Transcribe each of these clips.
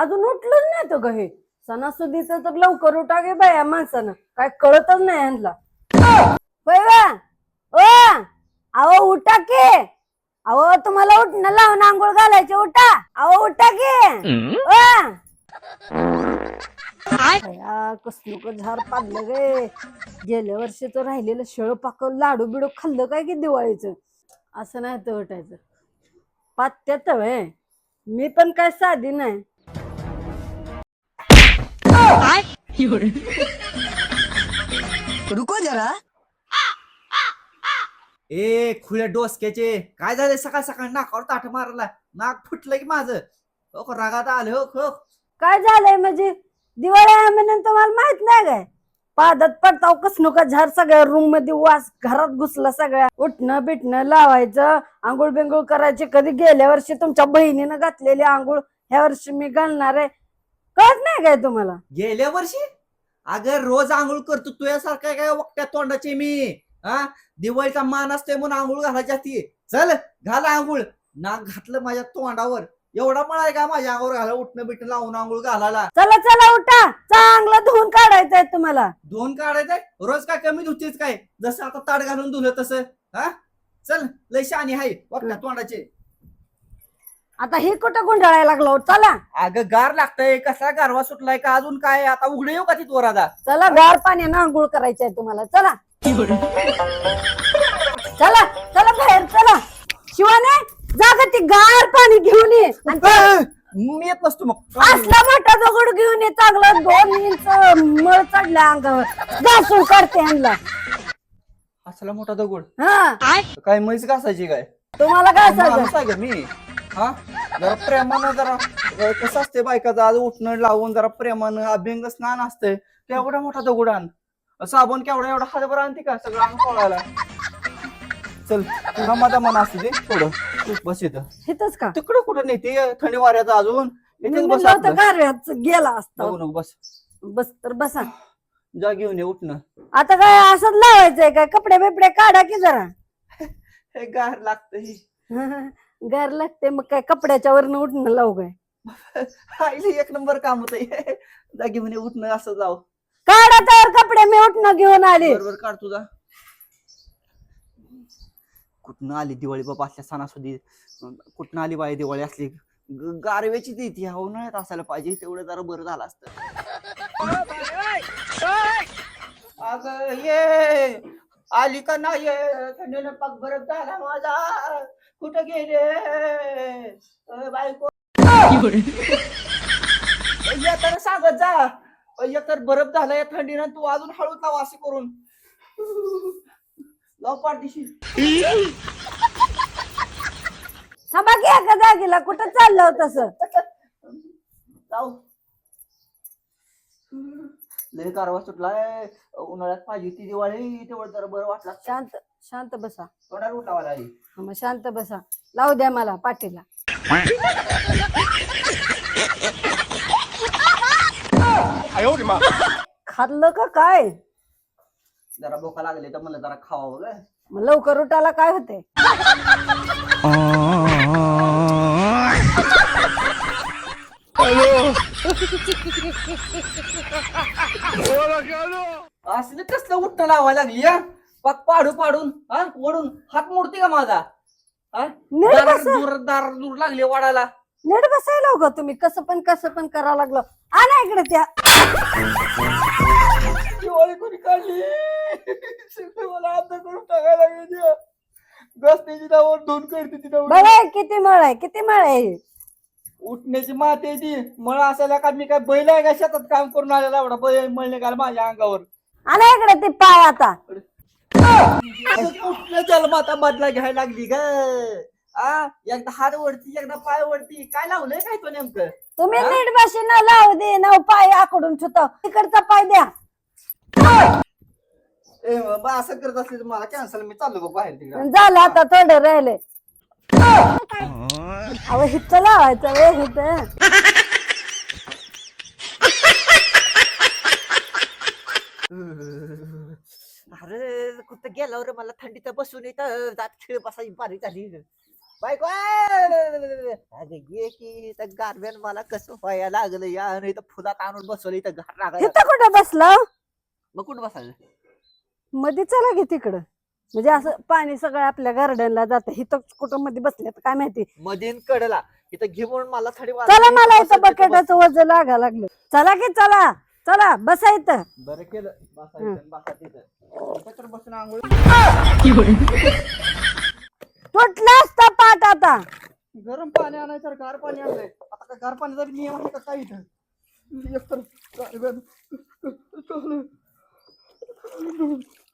अजून उठलंच नाही तो हे. सणासुदीच तर लवकर उठा गे बाया माणसानं. काय कळतच नाही ह्यांना. होय वा ओ! अहो उठा की. अहो तुम्हाला उठणं लावून आंघोळ घालायचे उठा. अहो उठा की. कसलं झाड पाडलं गे गेल्या वर्षीच राहिलेलं शेळ पाक लाडू बिडू खाल्लं काय की दिवाळीचं? असं नाही तर उठायचं. पात्यात मी पण काय साधी नाही. रुको जरा. ए खुल्या डोसक्याचे. काय झालं सकाळ सकाळ नाकावर ताट मारला. नाक फुटलं की माझं? हो रागात आलं हो हो. काय झालंय म्हणजे? दिवाळी आहे म्हणून तुम्हाला माहीत नाही काय? पादत पडताव कसनुका झाड सगळ्या रूममध्ये वास घरात घुसला सगळ्या. उठणं बिटणं लावायचं आंघोळ बिंघोळ करायचे. कधी गेल्या वर्षी तुमच्या बहिणीनं घातलेली आंघोळ ह्या वर्षी मी घालणार आहे. कळत नाही काय तुम्हाला? गेल्या वर्षी? अगं रोज आंघोळ करतो तुझ्यासारखा काय वक्त्या तोंडाचे मी? हा? दिवाळीचा मान असतोय म्हणून आंघोळ घालायची असती. चल घाल आंघोळ. नाक घातलं माझ्या तोंडावर. एवढा मळा आहे का माझ्या अंगावर घाला उठणं बिटणं लावून आंघोळ घालायला? चला चला उठा. चांगलं धुवून काढायचंय तुम्हाला. दोन काढायचंय रोज काय कमी धुतेच काय? जसं आता ताट घालून धुलं तसं. हा? चल लय शानी हाय वक्त्या तोंडाचे. आता हे कुठं गुंडाळायला लागलो? चला. अगं गार लागतंय. कसा गारवा सुटलाय का? अजून काय? आता उघडे येऊ का तिथवर आता चला गार पाण्यानं आंघोळ करायचंय तुम्हाला. चला. चला चला बाहेर चला. शिवाने जागा ती गार पाणी घेऊन ये. आणि ते मी येत नसतो मग. असला मोठा दगड घेऊन ये चांगला दोन इंच मळ चढल्या अंगावर. घासून काढते ह्यांना असला मोठा दगड. हा. काय म्हैस घासायची काय? तुम्हाला काय माणूस सांग आहे का मी? हा? जरा प्रेमानं जरा अं, कसं असते बायकाचं आज उठणं लावून जरा प्रेमानं अभ्यंग स्नान असतंय. केवढा मोठा दगड आण साबण केवढा एवढा हातभर आणते का सगळं अंग पोळायला? चल तुझा माझा मन असते ते थोडं. तू बस इथं. हिथच का? तिकडं कुठं नाही ते थंडी वाऱ्याचं अजून. इथेच बस आपलं. गारव्यात गेला असता. नको नको बस. बस तर बसा. जा घेऊन ये उठणं. आता काय असंच लावायचंय काय कपडे बिपडे काढा की जरा. हे गार लागतंय. गार लागते मग काय कपड्याच्या वरनं उठणं लावू काय? आईली एक नंबर काम होत जा घेऊन ये उठणं असं जाऊ काढा तर कपडे मी उठणं घेऊन आले. बरोबर काढ तुझा. कुठनं आली दिवाळी बाबा असल्या सणासुदी? कुठनं आली बाई दिवाळी असली? ग- गारव्याची ती ती ह्या उन्हाळ्यात असायला पाहिजे तेवढं जरा बरं झालं असतं. अगं ये. आली का नाही? थंडीनं पाक बरं झाला माझा. कुठं गेले? बायको. येताना सांगत जा. एकतर बरफ झाला या थंडीनं तू अजून हळू लाव असे करून. लाव पाठदिशी थांबा की एका जागेला कुठं चाललं तसं लाव लय कारवा सुटलाय. उन्हाळ्यात पाहिजे ती दिवाळी तेवढं जरा बरं वाटलं. शांत. शांत बसा. तोंडावर हा, मग शांत बसा. लावू द्या मला पाठीला. खाल्लं का काय? जरा भोका लागले तर मला जरा खावावं ग. मग लवकर उठाला काय होते? असलं कसलं उठणं लावायला लागली या पाक पाडू पाडून हा वडून हात मोडते का माझा? हा? नीट दार बसा. दूर दार दूर लागले वाढायला नीट बसायला का तुम्ही. कसं पण कसं पण करा लागलं. आणा इकडे त्या. दिवाळी कोणी काढली? सगळं मला आता करून टाकायला लागली. गस्तीची नावावर दोन करते ती नावावर. बघा किती मळ आहे किती मळ आहे. उठण्याची मात आहे ती. मळ असायला का मी काय बैल आहे का शेतात काम करून आलेला एवढा बैल मळ निघाला माझ्या अंगावर. आणा इकडे ते पाय आता. कुठल्या जन्माता बदला घ्यायला लागली ग? आ? एकदा हात वरती एकदा पाय वरती. काय लावलंय काय तो नेमकं? तुम्ही हा? नीट बशी न लावू दे. ना पाय आकडून ठेवतो. तिकडचा पाय द्या. ए बा असं करत असले तर मला कॅन्सल मी चाललो बघ बाहेर तिकडे. झालं आता थोडं राहिले. अहो हित लावायचं वे हित अरे कुठं गेल्यावर मला थंडीत बसून येत जात खेळ बसायची बारी झाली. बायको! अगं ये की गारव्यान मला कसं व्हायला लागलं या? आणि इथं फुलात आणून बसवलं इथं घर लागायला इथं कुठं बसला? मग कुठं बसायचं? मध्ये चला की तिकडं. म्हणजे असं पाणी सगळं आपल्या गार्डनला जातं. इथं कुठं मध्ये बसले काय माहिती? मधीन कडला. इथं घे म्हणून मला थडी चला मला इथं बकेटाचं वजन लागा लागलं. चला की चला. चला बसा इथं. बरं केलं. बसा तिथं. बसून आंघोळ. तुटला असता पाठ आता. गरम पाणी आणायचं गार पाणी आणलंय. आता काय गार पाणी जरी नियम आहे का काय इथं? एकतर गारव्यानं चालू.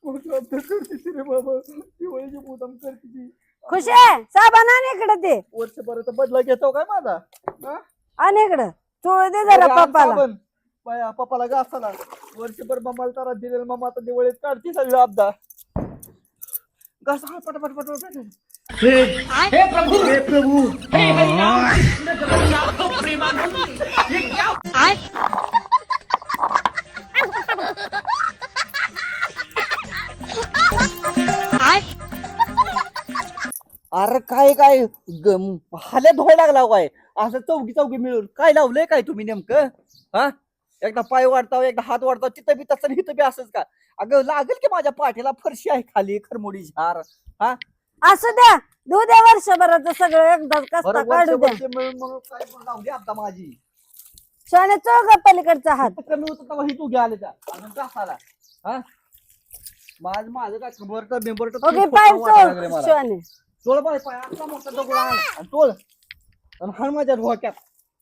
मोठं अभ्यास करते ती रे बाबा दिवाळीची मुदाम करते ती खुश आहे? साबण आण इकडं ते. वर्षभराचा बदला घेतो काय माझा? हा? आण इकडं. चोळ दे जरा आण पप्पाला. साबण. बाया पप्पाला घासाला वर्षभर मम्माला तारा दिलेला मम्मा आता दिवाळीत काढते सगळं अपदा घास हा पटापट पटापट अरे काय काय? ग- हाल्या धुवायला लागला काय असं चौकी चौकी मिळून. काय लावलंय काय तुम्ही नेमकं? हा? एकदा पाय वाढताव एकदा हात वाढताव तिथं बी तसं इथं बी असंच का? अगं लागेल की माझ्या पाठीला फरशी आहे खाली खरमोडी झार असू द्या. धू द्या वर्षभराचं सगळं बरं काढू द्या. वर्ष मिळून मग काय पण लावली आता माझी. चोळ ग पलीकडचा हात. कमी होतं तेव्हा ही तू त्या. अजून हा? माझ माझं काय खबर तर मेंबर ओके पाय चोळ शाने तोळ बाय पाय आता मोठा दगड आण आणि तोळ आणि हाण माझ्या डोक्यात.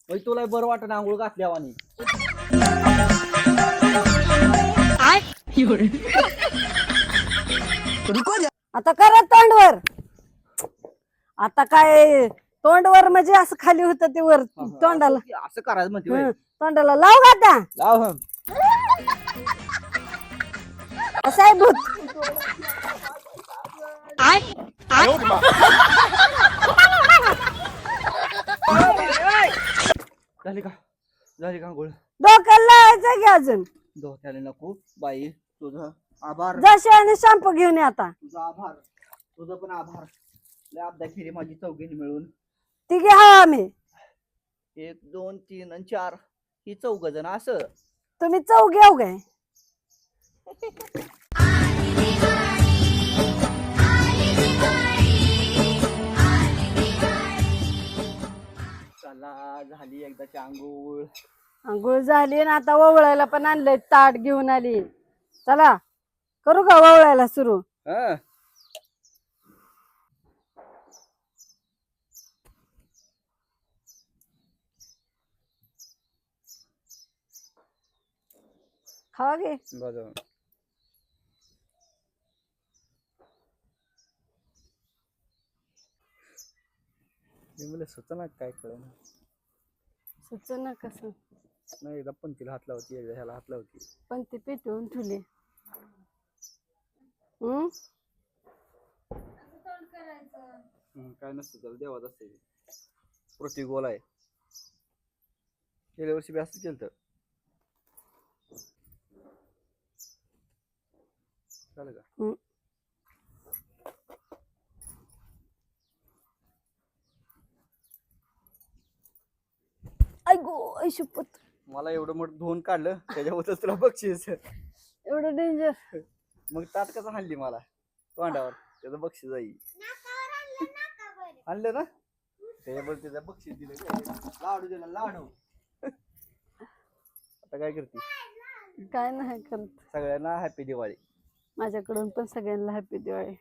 म्हणजे तुला बरं वाटत आंघोळ घातल्यावानी. आता करा तोंडवर. आता काय तोंडवर म्हणजे असं खाली होतं ते वर तोंडाला. असं- करायचं म्हणते. हं, तोंडाला लाव का आता. लाव. असं आहे भूत. झाली का? झाली का आंघोळ? डोक्याला लावायचं की अजून? डोक्याला नको बाई तुझं आभार. जा शाने शॅम्पू घेऊन ये आता. तुझा आभार. तुझं पण आभार. लय केली माझी चौघीने मिळून. तिघे हा आम्ही. एक दोन तीन आणि चार. ही चौघ जण असं. तुम्ही चौघे काय? चला झाली एकदाची आंघोळ. आंघोळ झाली ना आता ओवळायला पण आणलंय ताट घेऊन आली. चला करू का ओवळायला सुरू? हं. खावा घे. बरं. मी म्हणलं सुचना काय कळ सुचना कसं? नाही एकदा पंथीला हात लावती एकदा ह्याला हात लावती. पण ती पेटवून ठेवली. हम्म? हं, काय नसतं त्याला देवाच असते प्रति गोल आहे. गेल्या वर्षी बी असंच केलं चालेल का? हम्म. ऐगो ऐशुपत मला एवढं मोठं धुवून काढलं त्याच्याबद्दल तुला बक्षीस. एवढं डेंजर मग ताट कसं हाणली मला? तोंडावर. त्याचं बक्षीस जाईल आणलं ना? त्याच्याबद्दल त्याचं बक्षीस दिलं लाडू दिला लाडू. आता काय करते? काय नाही करत. सगळ्यांना हॅपी दिवाळी. माझ्याकडून पण सगळ्यांना हॅपी दिवाळी.